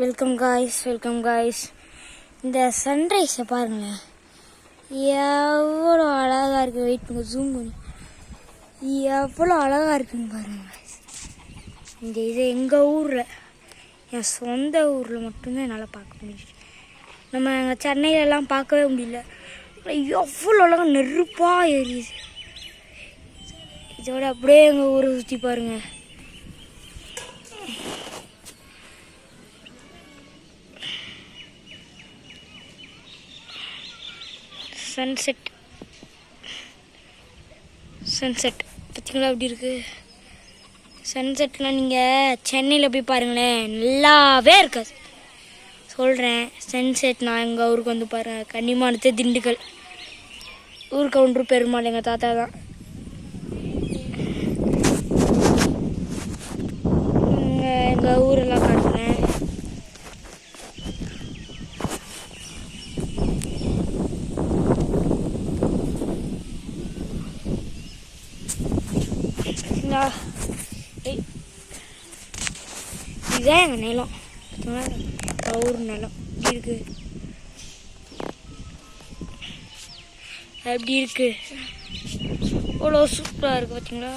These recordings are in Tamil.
வெல்கம் காய்ஸ் வெல்கம் காய்ஸ் இந்த சன்ரைஸை பாருங்களேன் எவ்வளோ அழகாக இருக்குது வெயிட் பண்ணுங்க ஜூம் பண்ணி. எவ்வளோ அழகாக இருக்குன்னு பாருங்க இந்த இது எங்கள் ஊரில். என் சொந்த ஊரில் மட்டும்தான் என்னால் பார்க்க முடியுது. நம்ம அங்கே சென்னையிலலாம் பார்க்கவே முடியல. எவ்வளோ அழகாக நெருப்பாக எரியுது இதோட அப்படியே எங்கள் ஊரை சுற்றி பாருங்கள் சன்செட் சன்செட் பார்த்தீங்களா எப்படி இருக்கு? சன்செட்லாம் நீங்கள் சென்னையில் போய் பாருங்களேன் நல்லாவே இருக்காது சொல்கிறேன் சன்செட் நான் எங்கள் ஊருக்கு வந்து பாருங்கள் கன்னிமானத்து திண்டுக்கல். ஊர் கவுண்டர் பெருமாள் எங்கள் தாத்தா தான். பார்த்தீங்களா இதுதான் எங்கள் நிலம். ஊர் நிலம். எப்படி இருக்கு? எப்படி இருக்கு? அவ்வளோ சூப்பராக இருக்கு பார்த்தீங்களா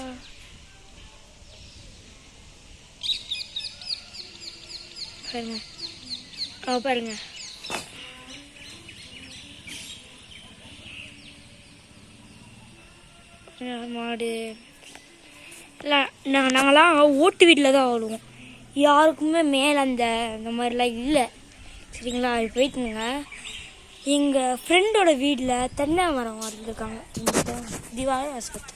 பாருங்க. ஆ பாருங்க. மாடு. இல்லை நாங்கள் நாங்களாம் ஓட்டு வீட்டில் தான் ஆடுவோம். யாருக்குமே மேலே அந்த அந்த மாதிரிலாம் இல்லை. சரிங்களா? அது போயிட்டுங்க எங்கள் ஃப்ரெண்டோட வீட்டில் தென்னை மரம் வளர்ந்துருக்காங்க. திவாகர் ஆஸ்பத்திரி.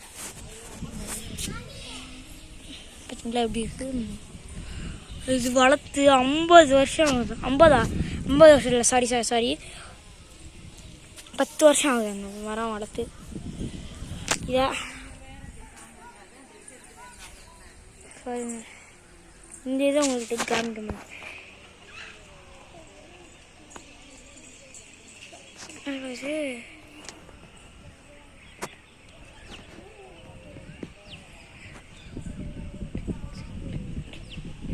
பார்த்தீங்களா எப்படி இருக்குது இது வளர்த்து ஐம்பது வருஷம் ஆகுது. ஐம்பதா? ஐம்பது வருஷம் இல்லை சாரி சாரி சாரி பத்து வருஷம் ஆகுது அந்த மரம் வளர்த்து. இதாக பாருங்க. இந்த இதை உங்கள்கிட்ட காமிக்கணும்.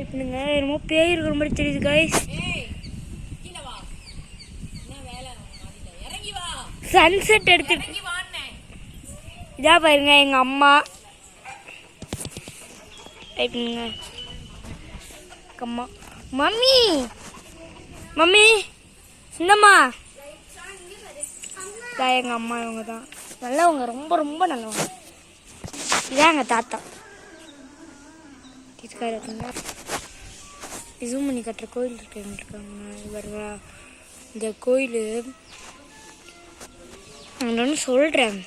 எப்படிங்க? என்னமோ பேய் இருக்கிற மாதிரி தெரியுது காய்ஸ் சன்செட் எடுத்துட்டு இதா பாருங்க எங்க அம்மா எப்படிங்க அம்மா மம்மி! மம்மி! இந்தம்மா இதான் எங்கள் அம்மா இவங்க தான். நல்லவங்க ரொம்ப ரொம்ப நல்லவங்க. இதான் எங்கள் தாத்தா. இதுக்காக இருக்குங்களா ஜூம் பண்ணி கட்டுற கோயில் இருக்கு இருக்காங்க. பாருங்களா இந்த கோயில். நான் ஒன்று சொல்கிறேன்